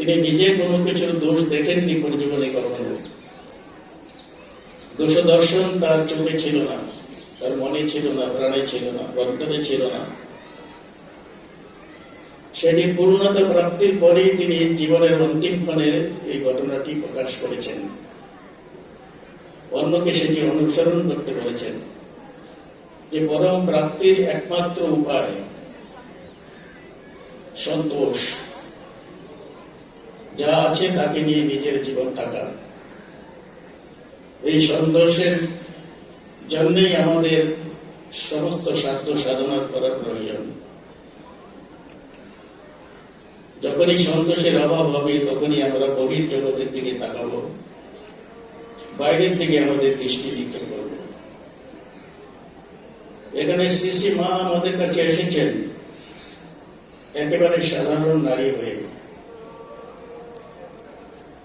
তিনি নিজে কোনো কিছুর দোষ দেখেননি কোন জীবনে কখনো। দোষ দর্শন তার চোখে ছিল না, তার মনে ছিল না, প্রাণে ছিল না বক্তব্যে ছিল না। সেটি পূর্ণতা প্রাপ্তির পরেই তিনি জীবনের অন্তিম ক্ষণে এই ঘটনাটি প্রকাশ করেছেন। অন্যকে সেটি অনুসরণ করতে বলেছেন। যে পরম প্রাপ্তির একমাত্র উপায় সন্তোষ। যা আছে তাকে নিয়ে নিজের জীবন থাকা এই সন্তোষের জন্যই আমাদের সমস্ত সাধ্য সাধনা করার প্রয়োজন। যখনই সন্তোষের অভাব হবে, তখনই আমরা বহির জগতের দিকে তাকাবো, বাইরের দিকে আমাদের দৃষ্টি নিক্ষেপ করব। এখানে শ্রী শ্রী মা আমাদের কাছে এসেছেন, একেবারে সাধারণ নারী হয়ে।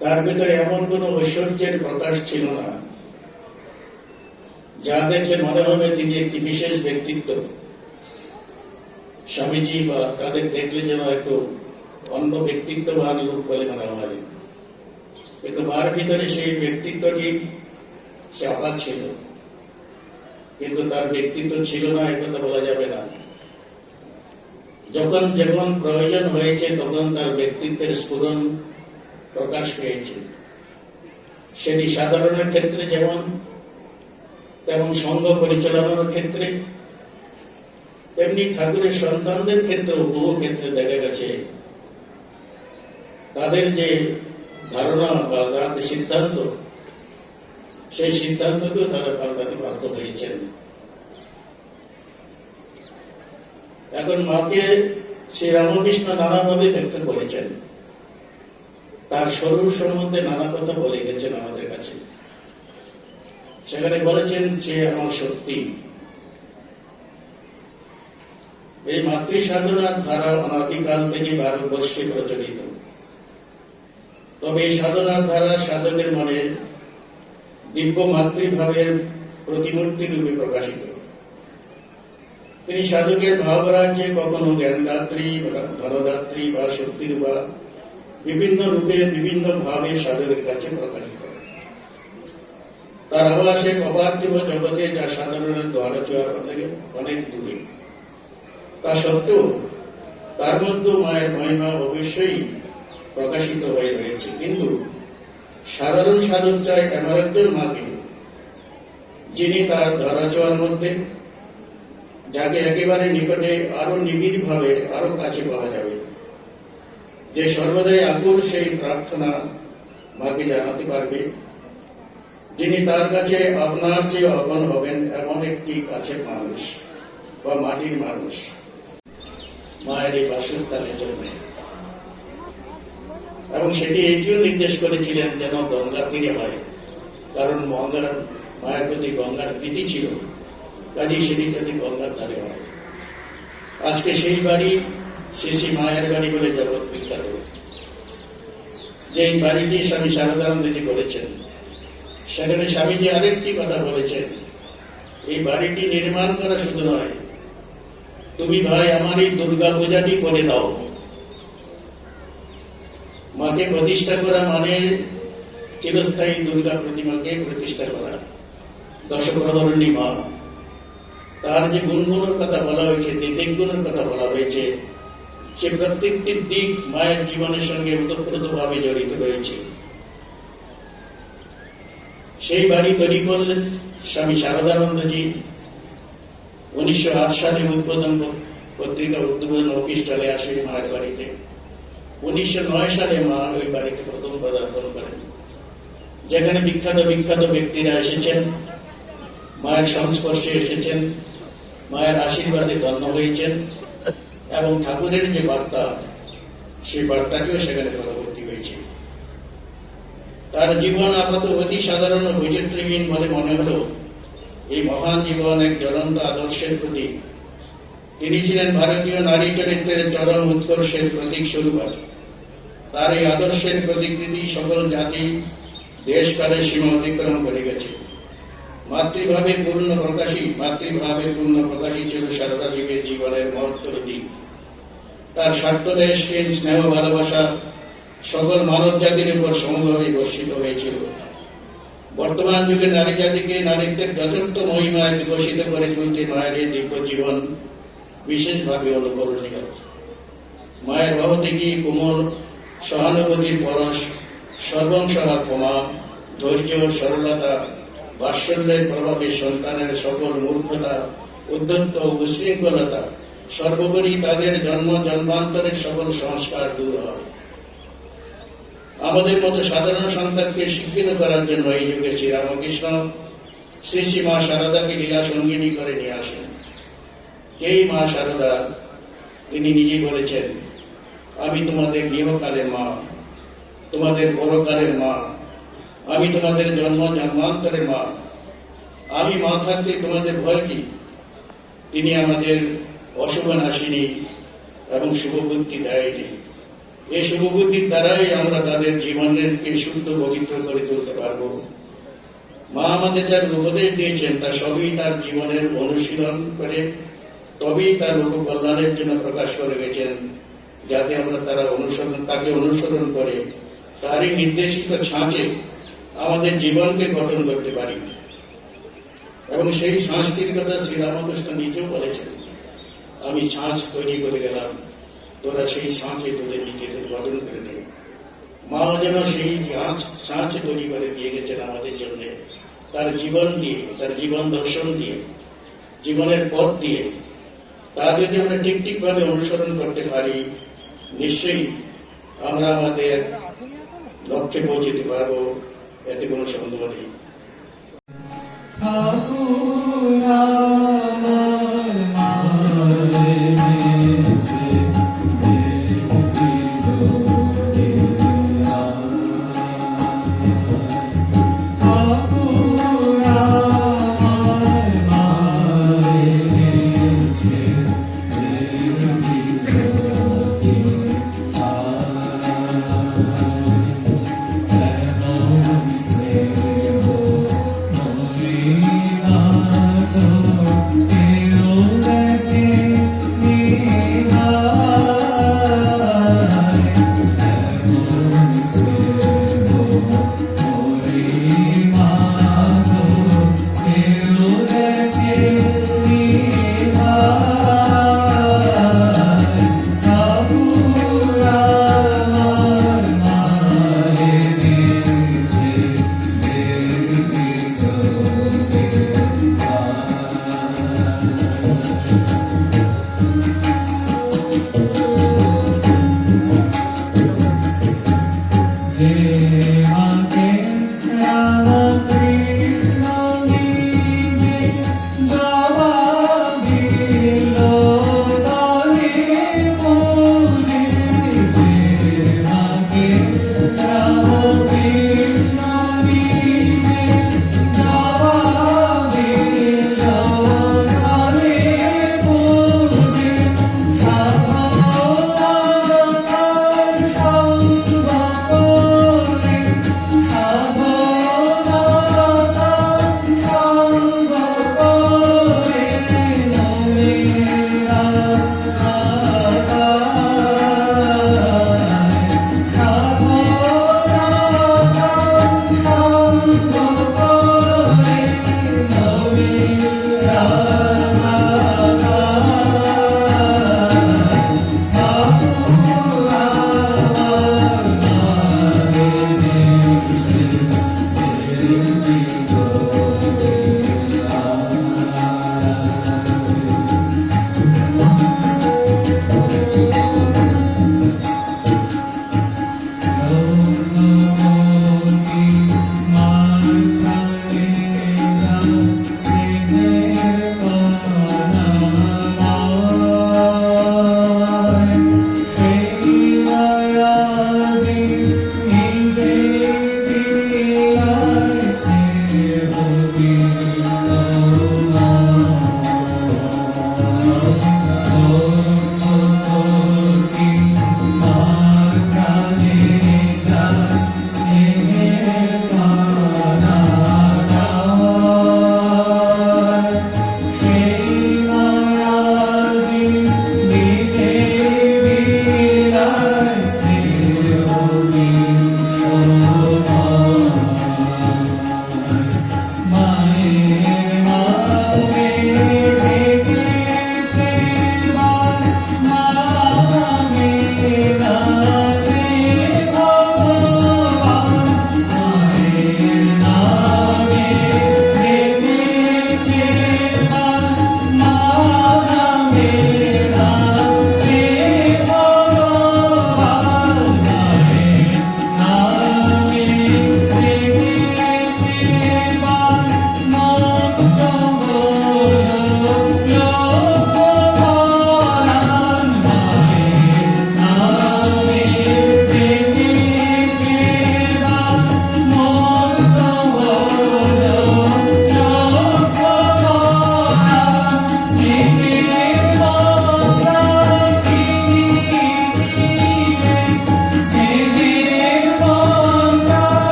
তার ভিতরে এমন কোন ঐশ্বর্যের প্রকাশ ছিল না। যা দেখলে মনে হবে তিনি একটি বিশেষ ব্যক্তিত্ব। স্বামীজি বা তাদের দেখলে যেন একটু অন্য ব্যক্তিত্ববান লোক বলে মনে হয়। কিন্তু মার ভিতরে সেই ব্যক্তিত্বটি চাপা ছিল। কিন্তু তার ব্যক্তিত্ব ছিল না একথা বলা যাবে না। যখন যখন প্রয়োজন হয়েছে, তখন তার ব্যক্তিত্বের স্ফুরণ প্রকাশ পেয়েছে। সেটি সাধারণের ক্ষেত্রে যেমন, তেমন সংঘ পরিচালনার ক্ষেত্রে, তেমনি ঠাকুরের সন্তানদের ক্ষেত্রেও বহু ক্ষেত্রে দেখা গেছে। তাদের যে ধারণা বা তাদের সিদ্ধান্ত, সেই সিদ্ধান্তকেও তারা পাল্টাতে বাধ্য হয়েছেন। এখন মাকে শ্রী রামকৃষ্ণ নানাভাবে ব্যাখ্যা করেছেন। স্বরূপ সম্বন্ধে নানা কথা বলে গেছেন আমাদের কাছে। সেখানে বলেছেন যে, আমার শক্তি। এই মাতৃ সাধনার ধারা অনাদিকাল থেকে ভারতবর্ষে প্রচলিত। তবে এই সাধনার ধারা সাধকের মনে দিব্য মাতৃভাবের প্রতিমূর্তি রূপে প্রকাশিত। তিনি সাধকের ভাবরাজ্যে কখনো জ্ঞানদাত্রী ধনদাত্রী বা শক্তিরূপা বিভিন্ন রূপে, বিভিন্ন ভাবে সাধকের কাছে প্রকাশিত। তার আবাসে অপার্থিব জগতে যা সাধারণের দ্বারা চোয়ার অনেক অনেক দূরে। তা সত্ত্বেও তার মধ্যে মায়ের মহিমা অবশ্যই প্রকাশিত হয়ে রয়েছে। কিন্তু সাধারণ সাধক চায় এমন একজন মাকে, যিনি তার ধরাচোয়ার মধ্যে, যাকে একেবারে নিকটে আরও নিবিড় ভাবে আরও কাছে পাওয়া যাবে। যে সর্বদাই আকুল সেই প্রার্থনা মাকে জানাতে পারবে। যিনি তার কাছে আপনার চেয়ে আপন হবেন এমন একটি কাছের মানুষ বা মাটির মানুষ। মায়ের এই বাসস্থানের জন্য এবং সেটি এটিও নির্দেশ করেছিলেন যেন গঙ্গা তীরে হয়। কারণ গঙ্গার, মায়ের প্রতি গঙ্গার প্রীতি ছিল। কাজেই সেটি যদি গঙ্গার ধারে হয়। আজকে সেই বাড়ি সেই মায়ের বাড়ি বলে জগৎ বিখ্যাত। যে বাড়িটি স্বামী শারদানন্দজি করেছেন সেখানে স্বামীজি আরেকটি কথা বলেছেন, এই বাড়িটি নির্মাণ করা শুধু নয়, তুমি ভাই আমার এই দুর্গা পূজাটি করে দাও। মাকে প্রতিষ্ঠা করা মানে চিরস্থায়ী দুর্গা প্রতিমাকে প্রতিষ্ঠা করা। দশপ্রহরণী মা, তার যে গুণগুলোর কথা বলা হয়েছে দিকগুলোর কথা বলা হয়েছে সে প্রত্যেকটি দিক মায়ের জীবনের সঙ্গে ওতপ্রোতভাবে জড়িত রয়েছে। সেই বাড়ি তৈরি করলেন স্বামী শারদানন্দজি। উনিশশো আট সালে উদ্বোধন পত্রিকা উদ্বোধন অফিস চলে আসে মায়ের বাড়িতে। উনিশশো নয় সালে মা ওই বাড়িতে প্রথম পদার্পণ করেন। যেখানে বিখ্যাত বিখ্যাত ব্যক্তিরা এসেছেন। মায়ের সংস্পর্শে এসেছেন। মায়ের আশীর্বাদে ধন্য হয়েছেন। এবং ঠাকুরের যে বার্তা, সেই বার্তাকেও সেখানে পরবর্তী হয়েছে। তার জীবন আপাত অতি সাধারণ বৈচিত্র্যহীন বলে মনে হলো এই মহান জীবন এক জ্বলন্ত আদর্শের প্রতীক। তিনি ছিলেন ভারতীয় নারী চরিত্রের চরম উৎকর্ষের প্রতীক স্বরূপ। তার এই আদর্শের প্রতিকৃতি সকল জাতি, দেশকালের সীমা অতিক্রম করে গেছে। মাতৃভাবে পূর্ণ প্রকাশী, মাতৃভাবে পূর্ণ প্রকাশী ছিল সারদা যুগের জীবনের মহত্তর দিক তার স্বার্থদেশহীন স্নেহ, ভালোবাসা সকল মানব জাতির উপর সমভাবে বর্ষিত হয়েছিল। বর্তমান যুগে নারী জাতিকে নারীদের যথার্থ মহিমায় বিকশিত করে তুলতে মায়ের এই দিব্য জীবন বিশেষভাবে অনুকরণীয়। মায়ের রহ থেকে কোমল, সহানুভূতির পরশ সর্বংসহা ক্ষমা ধৈর্য, সরলতা বাৎসল্যের প্রভাবে সন্তানের সকল মূর্খতা উদ্যত্ত উশৃঙ্খলতা, সর্বোপরি তাদের জন্ম, জন্মান্তরের সকল সংস্কার দূর হয়। আমাদের মতো সাধারণ সন্তানকে শিক্ষিত করার জন্য এই যুগে শ্রীরামকৃষ্ণ শ্রী শ্রী মা সারদাকে লীলা সঙ্গিনী করে নিয়ে আসেন। এই মা সারদা, তিনি নিজেই বলেছেন, আমি তোমাদের গৃহকালের মা, তোমাদের পরকালের মা। আমি তোমাদের জন্ম জন্মান্তরের মা। আমি মা থাকতে তোমাদের ভয় কি? তিনি আমাদের অশুভ নাশিনী এবং শুভবুদ্ধি দেয়নি। এই শুভবুদ্ধির দ্বারাই আমরা তাদের জীবনকে শুদ্ধ, পবিত্র করে তুলতে পারব। মা আমাদের যার উপদেশ দিয়েছেন, তা সবই তার জীবনের অনুশীলন করে, তবেই তার লোক কল্যাণের জন্য প্রকাশ করে গেছেন, যাতে আমরা তারা অনুসরণ, তাকে অনুসরণ করে। তারই নির্দেশিত ছাঁচে আমাদের জীবনকে গঠন করতে পারি। এবং সেই ছাঁচটির কথা শ্রীরামকৃষ্ণ নিজেও বলেছেন, আমি ছাঁচ তৈরি করে গেলাম, তোরা সেই ছাঁচে তোদের নিজেদের গঠন করে নে। মাও যেন সেই ছাঁচ তৈরি করে দিয়ে গেছেন আমাদের জন্য। তার জীবন দিয়ে, তার জীবন দর্শন দিয়ে, জীবনের পথ দিয়ে, তা যদি আমরা ঠিক ঠিকভাবে অনুসরণ করতে পারি, নিশ্চয়ই আমরা আমাদের লক্ষ্যে পৌঁছতে পারব। এতে কোনো সন্দেহ নেই। Mante.